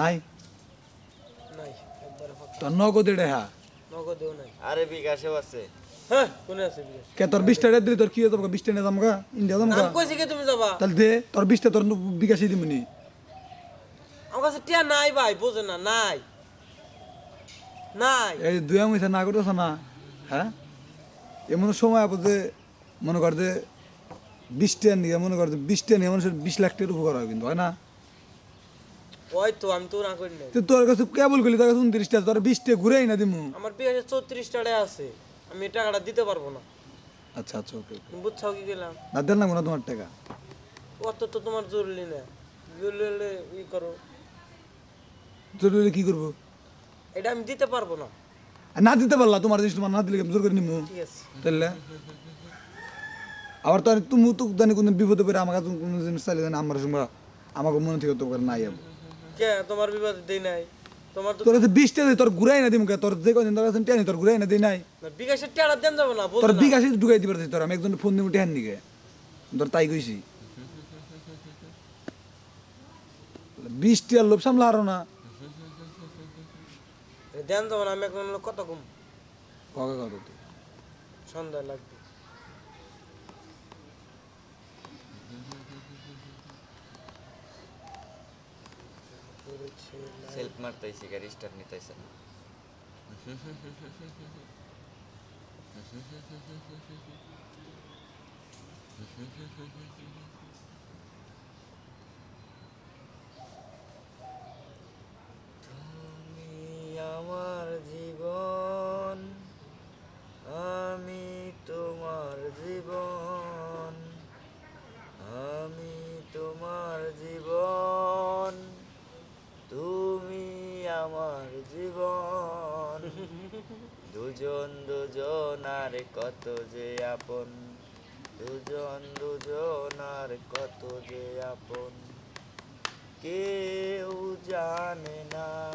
নাই? নাই একবারে ফাঁকা তোর নগদে রেহা নগদেও নাই। আরে বিকাশেও আছে। হ্যাঁ কোনে আছে বিকাশ। কে তোর বিশটা রেট দিলি তোর কি হতো বিশটা নিয়ে যাব ইন্ডিয়া যাব আমি কইছি কি তুমি যাবা? তাহলে দে তোর বিশটা তোর বিকাশই দিমনি আমার কাছে টিয়া নাই ভাই বোঝে না নাই। নাই। এই দুই না করতেছ না হ্যাঁ? এমন সময় আপদ যে মনে কর যে বিশটা নিয়ে মনে কর যে নিয়ে মানুষের বিশ লাখ টাকার উপকার হয় কিন্তু হয় না? ওই তো আমি তো না করি নাই। তোর কাছে কেবল তোর কাছে উনত্রিশটা তোর বিশটা ঘুরেই না দিমু। আমার আছে আমি টাকাটা দিতে পারব না। আচ্ছা আচ্ছা ওকে ওকে। তুমি বুঝছাও কি গেলাম? না দেন না কোনো তোমার টাকা। অত তো তোমার জরুরি না। জরুরি হলে ই করো। জরুরি হলে কি করব? এটা আমি দিতে পারব না। আর না দিতে পারলা তোমার জিনিস তোমার না দিলে আমি জোর করে নিমু। ঠিক আছে। তাহলে আবার তো তুমি তো জানি কোনো বিপদে পড়ে আমার কাছে কোনো জিনিস চাইলে জানি আমার আমাকে মনে থেকে তো করে নাই যাব কে? তোমার বিপদে দেই নাই। তোমার তো তোর বিশটা দিই তোর ঘুরাই না দিমুকে তোর যে কদিন তোর টেনি তোর ঘুরাই না দিই নাই। বিকাশের টাকা দেন যাবে না তোর বিকাশে ঢুকাই দিবার তোর আমি একজন ফোন দিব টেহান নিকে তোর তাই কইছি। বৃষ্টি আর লোভ সামলা আরও না। দেন যাবে না আমি এখন কত কম। কবে কত তুই সন্ধ্যা লাগবে। সেলফ মারতেছি গাড়ি স্টার্ট নিতেছে না আমার জীবন আমি তোমার জীবন। জীবন। দুজন দুজন আর কত যে আপন। দুজন দুজন আর কত যে আপন। কেউ জানে না।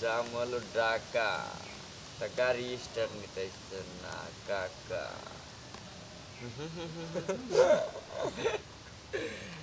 জামল ডাকা। তা গাড়ি স্টার্ট নিতেছে না, কাকা। Mm-hmm.